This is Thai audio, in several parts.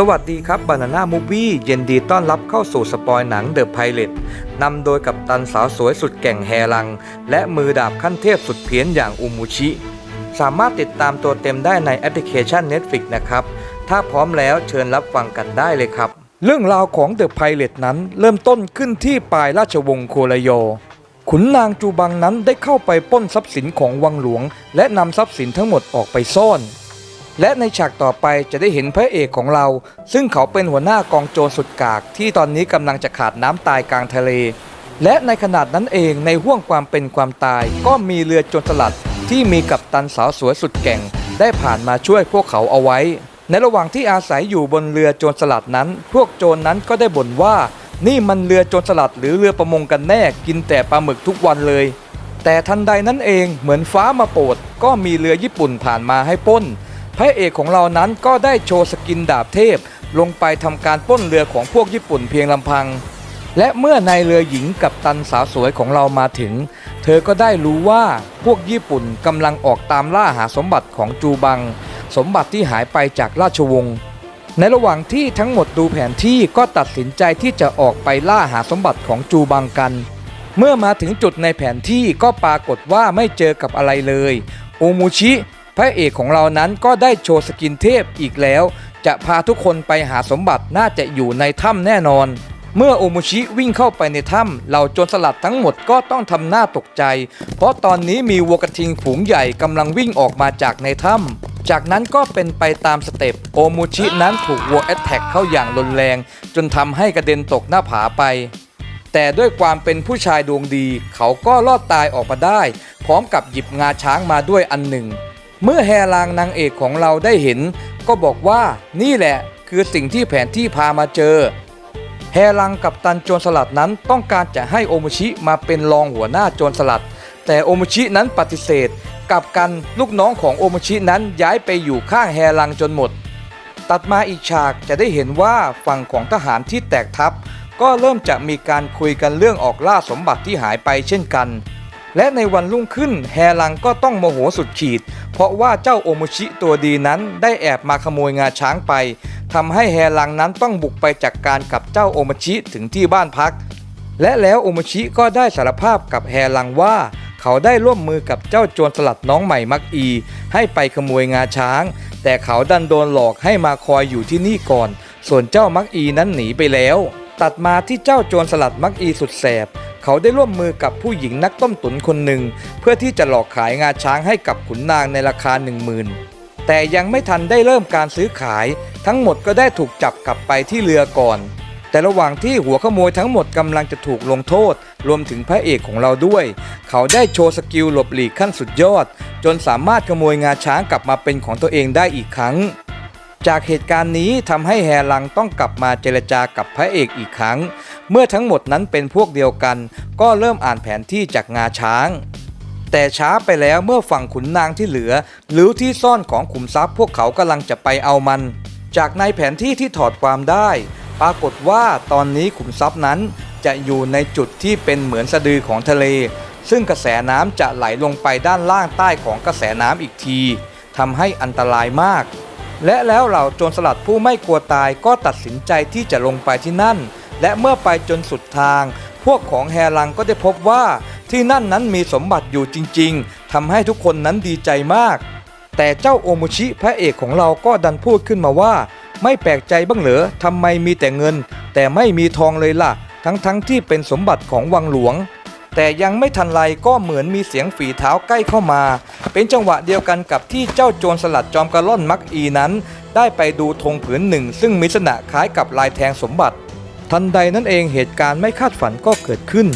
สวัสดีครับบานาน่ามูวี่เย็นดีต้อนรับเข้าสู่สปอยหนังเดอะไพเ t ตนำโดยกับตันสาวสวยสุดแก่งแฮลัง และมือดาบขั้นเทพสุดเพี้ยนอย่างอุมูชิ สามารถติดตามตัวเต็มได้ในแอปพลิเคชัน Netflix นะครับ ถ้าพร้อมแล้วเชิญรับฟังกันได้เลยครับ เรื่องราวของเดอะไพเ t ตนั้นเริ่มต้นขึ้นที่ปลายราชวงศ์โคลโยขุนนางจูบังนั้นได้เข้าไปป้นทรัพย์สินของวังหลวง และนำทรัพย์สินทั้งหมดออกไปซ่อน และในฉากต่อไปจะได้เห็นพระเอกของเรา ซึ่งเขาเป็นหัวหน้ากองโจรสุดกากที่ตอนนี้กำลังจะขาดน้ำตายกลางทะเล และในขนาดนั้นเองในห่วงความเป็นความตาย ก็มีเรือโจรสลัดที่มีกัปตันสาวสวยสุดแก่ง ได้ผ่านมาช่วยพวกเขาเอาไว้ ในระหว่างที่อาศัยอยู่บนเรือโจรสลัดนั้น พวกโจรนั้นก็ได้บ่นว่า นี่มันเรือโจรสลัดหรือเรือประมงกันแน่กินแต่ปลาหมึกทุกวันเลย แต่ทันใดนั้นเองเหมือนฟ้ามาโปรดก็มีเรือญี่ปุ่นผ่านมาให้ป้น พระเอกของเรานั้นก็ได้โชว์สกินดาบเทพ ลงไปทำการป้นเรือของพวกญี่ปุ่นเพียงลำพัง และเมื่อนายเรือหญิงกับตันสาวสวยของเรามาถึง เธอก็ได้รู้ว่าพวกญี่ปุ่นกำลังออกตามล่าหาสมบัติของจูบัง สมบัติที่หายไปจากราชวงศ์ในระหว่างที่ทั้งหมดดูแผนที่ก็ตัดสินใจที่จะออกไปล่าหาสมบัติของจูบังกัน เมื่อมาถึงจุดในแผนที่ก็ปรากฏว่าไม่เจอกับอะไรเลย โอมูชิ พระเอกของเรานั้นก็ได้โชว์สกินเทพอีกแล้ว จะพาทุกคนไปหาสมบัติน่าจะอยู่ในถ้ำแน่นอน เมื่อโอมูชิวิ่งเข้าไปในถ้ำเหล่าโจรสลัดทั้งหมดก็ต้องทำหน้าตกใจ เพราะตอนนี้มีวัวกระทิงฝูงใหญ่กำลังวิ่งออกมาจากในถ้ำจากนั้นก็เป็นไปตามสเต็ปโอมูชินั้นถูกวัวแอตแทกเข้าอย่างรุนแรง จนทำให้กระเด็นตกหน้าผาไป แต่ด้วยความเป็นผู้ชายดวงดี เขาก็รอดตายออกมาได้ พร้อมกับหยิบงาช้างมาด้วยอันหนึ่ง เมื่อแฮลางนางเอกของเราได้เห็น ก็บอกว่านี่แหละคือสิ่งที่แผนที่พามาเจอ แฮลังกับตันโจรสลัดนั้นต้องการจะให้โอมชิมาเป็นรองหัวหน้าโจรสลัด แต่โอมชินั้นปฏิเสธกับกันลูกน้องของโอมชินั้นย้ายไปอยู่ข้างแฮลังจนหมด ตัดมาอีกฉากจะได้เห็นว่าฝั่งของทหารที่แตกทัพ ก็เริ่มจะมีการคุยกันเรื่องออกล่าสมบัติที่หายไปเช่นกัน และในวันรุ่งขึ้นแฮลังก็ต้องโมโหสุดขีด เพราะว่าเจ้าโอมุชิตัวดีนั้นได้แอบมาขโมยงาช้างไปทำให้แฮลังนั้นต้องบุกไปจัดกการกับเจ้าโอมุชิถึงที่บ้านพัก และแล้วโอมุชิก็ได้สารภาพกับแฮลังว่าเขาได้ร่วมมือกับเจ้าโจรสลัดน้องใหม่มักอี ให้ไปขโมยงาช้าง แต่เขาดันโดนหลอกให้มาคอยอยู่ที่นี่ก่อน ส่วนเจ้ามักอีนั้นหนีไปแล้ว ตัดมาที่เจ้าโจรสลัดมักอีสุดแสบ เขาได้ร่วมมือกับผู้หญิงนักต้มตุ๋นคนหนึ่ง เพื่อที่จะหลอกขายงาช้างให้กับขุนนางในราคา 1 0,000 แต่ยังไม่ทันได้เริ่มการซื้อขาย ทั้งหมดก็ได้ถูกจับกลับไปที่เรือก่อน แต่ระหว่างที่หัวขโมยทั้งหมดกำลังจะถูกลงโทษ รวมถึงพระเอกของเราด้วย เขาได้โชว์สกิลหลบหลีกขั้นสุดยอด จนสามารถขโมยงาช้างกลับมาเป็นของตัวเองได้อีกครั้งจากเหตุการณ์นี้ทำให้แฮลังต้องกลับมาเจรจากับพระเอกอีกครั้ง เมื่อทั้งหมดนั้นเป็นพวกเดียวกัน ก็เริ่มอ่านแผนที่จากงาช้าง แต่ช้าไปแล้วเมื่อฝั่งขุนนางที่เหลือ หรือที่ซ่อนของขุมทรัพย์พวกเขากำลังจะไปเอามัน จากในแผนที่ที่ถอดความได้ ปรากฏว่าตอนนี้ขุมทรัพย์นั้นจะอยู่ในจุดที่เป็นเหมือนสะดือของทะเล ซึ่งกระแสน้ำจะไหลลงไปด้านล่างใต้ของกระแสน้ำอีกทีทำให้อันตรายมาก และแล้วเหล่าโจรสลัดผู้ไม่กลัวตายก็ตัดสินใจที่จะลงไปที่นั่น และเมื่อไปจนสุดทาง พวกของแฮลังก็ได้พบว่าที่นั่นนั้นมีสมบัติอยู่จริงๆทำให้ทุกคนนั้นดีใจมาก แต่เจ้าโอมุชิพระเอกของเราก็ดันพูดขึ้นมาว่า ไม่แปลกใจบ้างเหรอทำไมมีแต่เงิน แต่ไม่มีทองเลยล่ะ ทั้งๆทที่เป็นสมบัติของวังหลวง แต่ยังไม่ทันไรก็เหมือนมีเสียงฝีเท้าใกล้เข้ามา เป็นจังหวะเดียวกันกับที่เจ้าโจรสลัดจอมกระล่อนมักอีนั้น ได้ไปดูธงผืนหนึ่ง ซึ่งมีลักษณะคล้ายกับลายแทงสมบัติ ทันใดนั้นเองเหตุการณ์ไม่คาดฝันก็เกิดขึ้น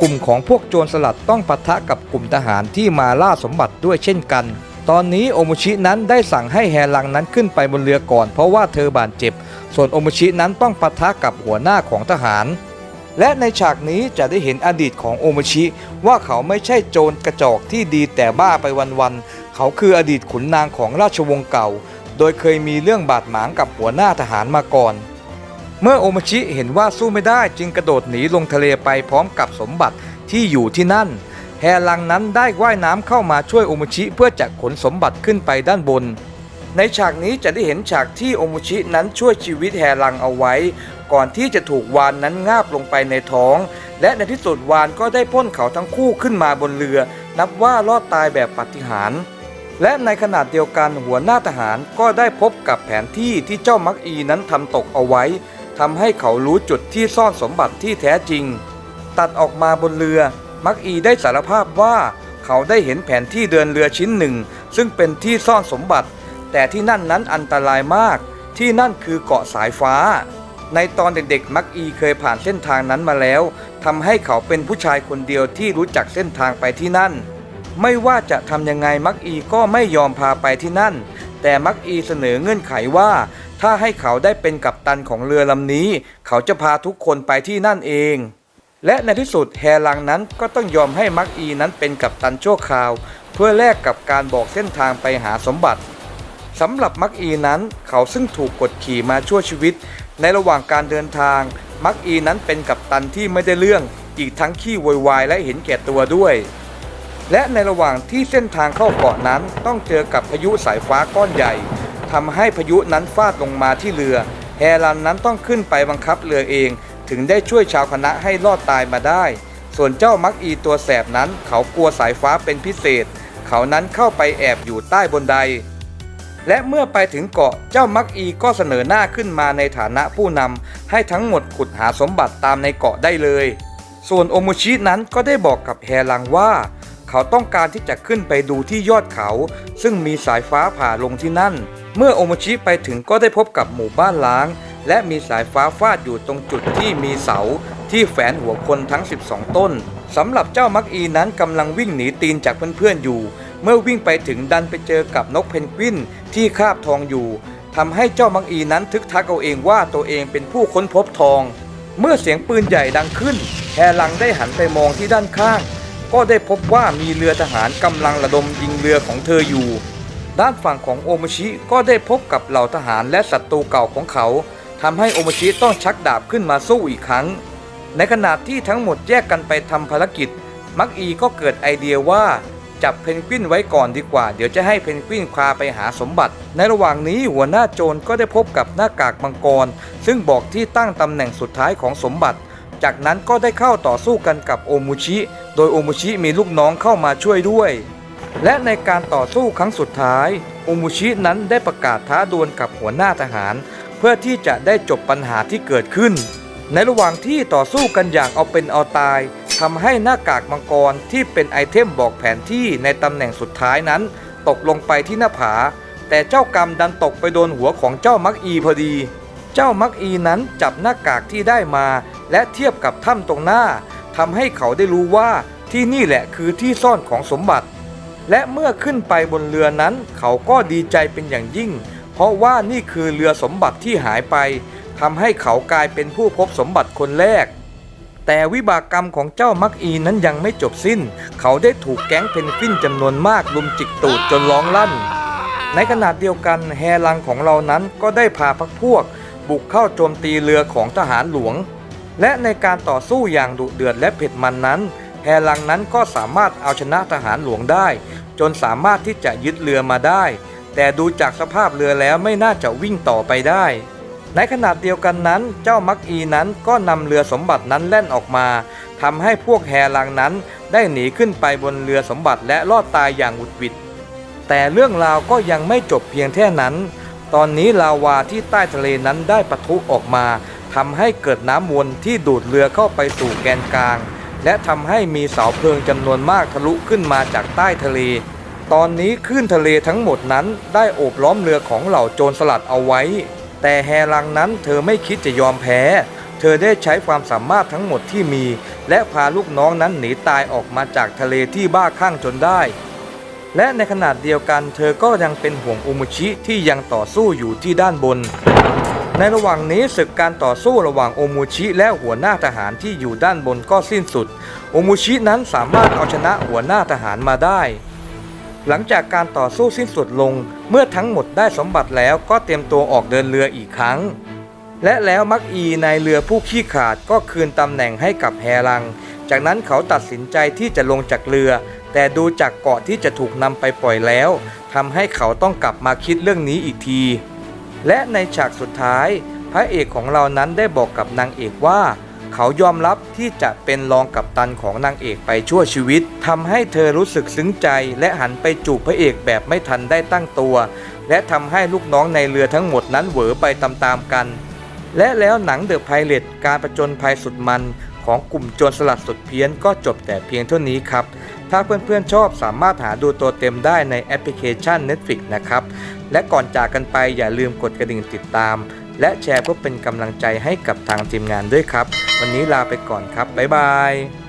กลุ่มของพวกโจรสลัดต้องปะทะกับกลุ่มทหารที่มาล่าสมบัติด้วยเช่นกัน ตอนนี้โอมุชินั้นได้สั่งให้แฮลังนั้นขึ้นไปบนเรือก่อน เพราะว่าเธอบาดเจ็บ ส่วนโอมุชินั้นต้องปะทะกับหัวหน้าของทหาร และในฉากนี้จะได้เห็นอดีตของโอมุชิ ว่าเขาไม่ใช่โจรกระจอกที่ดีแต่บ้าไปวันๆเขาคืออดีตขุนนางของราชวงศ์เก่า โดยเคยมีเรื่องบาดหมางกับหัวหน้าทหารมาก่อน เมื่อโอมุชิเห็นว่าสู้ไม่ได้จึงกระโดดหนีลงทะเลไปพร้อมกับสมบัติที่อยู่ที่นั่น แฮลังนั้นได้ว่ายน้ำเข้ามาช่วยโอมุชิเพื่อจะขนสมบัติขึ้นไปด้านบน ในฉากนี้จะได้เห็นฉากที่โอมุชินั้นช่วยชีวิตแฮรังเอาไว้ ก่อนที่จะถูกวานนั้นงาบลงไปในท้อง และในที่สุดวานก็ได้พ่นเขาทั้งคู่ขึ้นมาบนเรือ นับว่ารอดตายแบบปาฏิหาริย์และในขณะเดียวกันหัวหน้าทหารก็ได้พบกับแผนที่ที่เจ้ามักอีนั้นทำตกเอาไว้ ทำให้เขารู้จุดที่ซ่อนสมบัติที่แท้จริง ตัดออกมาบนเรือ มักอีได้สารภาพว่าเขาได้เห็นแผนที่เดินเรือชิ้นหนึ่ง ซึ่งเป็นที่ซ่อนสมบัติ แต่ที่นั่นนั้นอันตรายมาก ที่นั่นคือเกาะสายฟ้า ในตอนเด็กๆ มักอีเคยผ่านเส้นทางนั้นมาแล้วทำให้เขาเป็นผู้ชายคนเดียวที่รู้จักเส้นทางไปที่นั่น ไม่ว่าจะทำยังไงมักอีก็ไม่ยอมพาไปที่นั่น แต่มักอีเสนอเงื่อนไขว่า ถ้าให้เขาได้เป็นกัปตันของเรือลำนี้ เขาจะพาทุกคนไปที่นั่นเอง และในที่สุดแฮลังนั้นก็ต้องยอมให้มักอีนั้นเป็นกัปตันชั่วคราว เพื่อแลกกับการบอกเส้นทางไปหาสมบัติสำหรับมักอีนั้นเขาซึ่งถูกกดขี่มาชั่วชีวิต ในระหว่างการเดินทาง มักอีนั้นเป็นกัปตันที่ไม่ได้เรื่อง อีกทั้งขี้โวยวายและเห็นแก่ตัวด้วย และในระหว่างที่เส้นทางเข้าเกาะนั้นต้องเจอกับพายุสายฟ้าก้อนใหญ่ ทำให้พายุนั้นฟาดลงมาที่เรือ แฮรันนั้นต้องขึ้นไปบังคับเรือเอง ถึงได้ช่วยชาวคณะให้รอดตายมาได้ ส่วนเจ้ามักอีตัวแสบนั้นเขากลัวสายฟ้าเป็นพิเศษ เขานั้นเข้าไปแอบอยู่ใต้บนได และเมื่อไปถึงเกาะเจ้ามักอีก็เสนอหน้าขึ้นมาในฐานะผู้นำให้ทั้งหมดขุดหาสมบัติตามในเกาะได้เลย ส่วนโอมุชินั้นก็ได้บอกกับแฮรังว่าเขาต้องการที่จะขึ้นไปดูที่ยอดเขา ซึ่งมีสายฟ้าผ่าลงที่นั่น เมื่อโอมุชิไปถึงก็ได้พบกับหมู่บ้านล้าง และมีสายฟ้าฟาดอยู่ตรงจุดที่มีเสาที่แฝนหัวคนทั้ง 12 ต้นสำหรับเจ้ามักอีนั้นกำลังวิ่งหนีตีนจากเพื่อนๆอยู่ เมื่อวิ่งไปถึงดันไปเจอกับนกเพนกวินที่คาบทองอยู่ทำให้เจ้ามักอีนั้นทึกทักเอาเองว่าตัวเองเป็นผู้ค้นพบทอง เมื่อเสียงปืนใหญ่ดังขึ้นแฮลังได้หันไปมองที่ด้านข้าง ก็ได้พบว่ามีเรือทหารกำลังระดมยิงเรือของเธออยู่ ด้านฝั่งของโอมชิก็ได้พบกับเหล่าทหารและศัตรูเก่าของเขาทำให้โอมชิต้องชักดาบขึ้นมาสู้อีกครั้ง ในขณะที่ทั้งหมดแยกกันไปทำภารกิจ มักอีก็เกิดไอเดียว่าจับเพนกวินไว้ก่อนดีกว่า เดี๋ยวจะให้เพนกวินพาไปหาสมบัติ ในระหว่างนี้หัวหน้าโจรก็ได้พบกับหน้ากากมังกร ซึ่งบอกที่ตั้งตำแหน่งสุดท้ายของสมบัติ จากนั้นก็ได้เข้าต่อสู้กันกับโอมุชิ โดยโอมุชิมีลูกน้องเข้ามาช่วยด้วย และในการต่อสู้ครั้งสุดท้ายโอมุชินั้นได้ประกาศท้าดวลกับหัวหน้าทหาร เพื่อที่จะได้จบปัญหาที่เกิดขึ้น ในระหว่างที่ต่อสู้กันอย่างเอาเป็นเอาตายทำให้หน้ากากมังกรที่เป็นไอเทมบอกแผนที่ในตำแหน่งสุดท้ายนั้น ตกลงไปที่หน้าผา แต่เจ้ากรรมดันตกไปโดนหัวของเจ้ามักอีพอดี เจ้ามักอีนั้นจับหน้ากากที่ได้มา และเทียบกับถ้ำตรงหน้าทำให้เขาได้รู้ว่าที่นี่แหละคือที่ซ่อนของสมบัติ และเมื่อขึ้นไปบนเรือนั้น เขาก็ดีใจเป็นอย่างยิ่ง เพราะว่านี่คือเรือสมบัติที่หายไปทำให้เขากลายเป็นผู้พบสมบัติคนแรก แต่วิบากกรรมของเจ้ามักอีนั้นยังไม่จบสิ้น เขาได้ถูกแก๊งเพนกวินจำนวนมากลุมจิกตูดจนร้องลั่น ในขณะเดียวกันแฮลังของเรานั้นก็ได้พาพักพวก บุกเข้าโจมตีเรือของทหารหลวง และในการต่อสู้อย่างดุเดือดและเผ็ดมันนั้น แฮลังนั้นก็สามารถเอาชนะทหารหลวงได้ จนสามารถที่จะยึดเรือมาได้ แต่ดูจากสภาพเรือแล้วไม่น่าจะวิ่งต่อไปได้ ในขณะเดียวกันนั้น เจ้ามักอีนั้นก็นำเรือสมบัตินั้นแล่นออกมาทำให้พวกแฮลังนั้นได้หนีขึ้นไปบนเรือสมบัติและรอดตายอย่างหวุดหวิด แต่เรื่องราวก็ยังไม่จบเพียงแค่นั้น ตอนนี้ลาวาที่ใต้ทะเลนั้นได้ปะทุออกมาทำให้เกิดน้ำวนที่ดูดเรือเข้าไปสู่แกนกลาง และทำให้มีเสาเพลิงจำนวนมากทะลุขึ้นมาจากใต้ทะเล ตอนนี้คลื่นทะเลทั้งหมดนั้นได้โอบล้อมเรือของเหล่าโจรสลัดเอาไว้ แต่แฮลังนั้นเธอไม่คิดจะยอมแพ้ เธอได้ใช้ความสามารถทั้งหมดที่มี และพาลูกน้องนั้นหนีตายออกมาจากทะเลที่บ้าคลั่งจนได้ และในขณะเดียวกัน เธอก็ยังเป็นห่วงโอมุชิที่ยังต่อสู้อยู่ที่ด้านบน ในระหว่างนี้ศึกการต่อสู้ระหว่างโอมุชิและหัวหน้าทหารที่อยู่ด้านบนก็สิ้นสุด โอมุชินั้นสามารถเอาชนะหัวหน้าทหารมาได้ หลังจากการต่อสู้สิ้นสุดลง เมื่อทั้งหมดได้สมบัติแล้วก็เตรียมตัวออกเดินเรืออีกครั้ง และแล้วมักอีในเรือผู้ขี้ขาดก็คืนตำแหน่งให้กับแฮรัง จากนั้นเขาตัดสินใจที่จะลงจากเรือ แต่ดูจากเกาะที่จะถูกนำไปปล่อยแล้วทำให้เขาต้องกลับมาคิดเรื่องนี้อีกที และในฉากสุดท้าย พระเอกของเรานั้นได้บอกกับนางเอกว่า เขายอมรับที่จะเป็นรองกัปตันของนางเอกไปชั่วชีวิตทำให้เธอรู้สึกซึ้งใจ และหันไปจูบพระเอกแบบไม่ทันได้ตั้งตัว และทำให้ลูกน้องในเรือทั้งหมดนั้นเหวอไปตามๆกัน และแล้วหนังเดอะไพเรตการประจนภัยสุดมัน ของกลุ่มโจรสลัดสุดเพี้ยนก็จบแต่เพียงเท่านี้ครับ ถ้าเพื่อนๆชอบสามารถหาดูตัวเต็มได้ในแอปพลิเคชัน Netflix นะครับ และก่อนจากกันไปอย่าลืมกดกระดิ่งติดตาม และแชร์เพื่อเป็นกำลังใจให้กับทางทีมงานด้วยครับ วันนี้ลาไปก่อนครับ บ๊ายบาย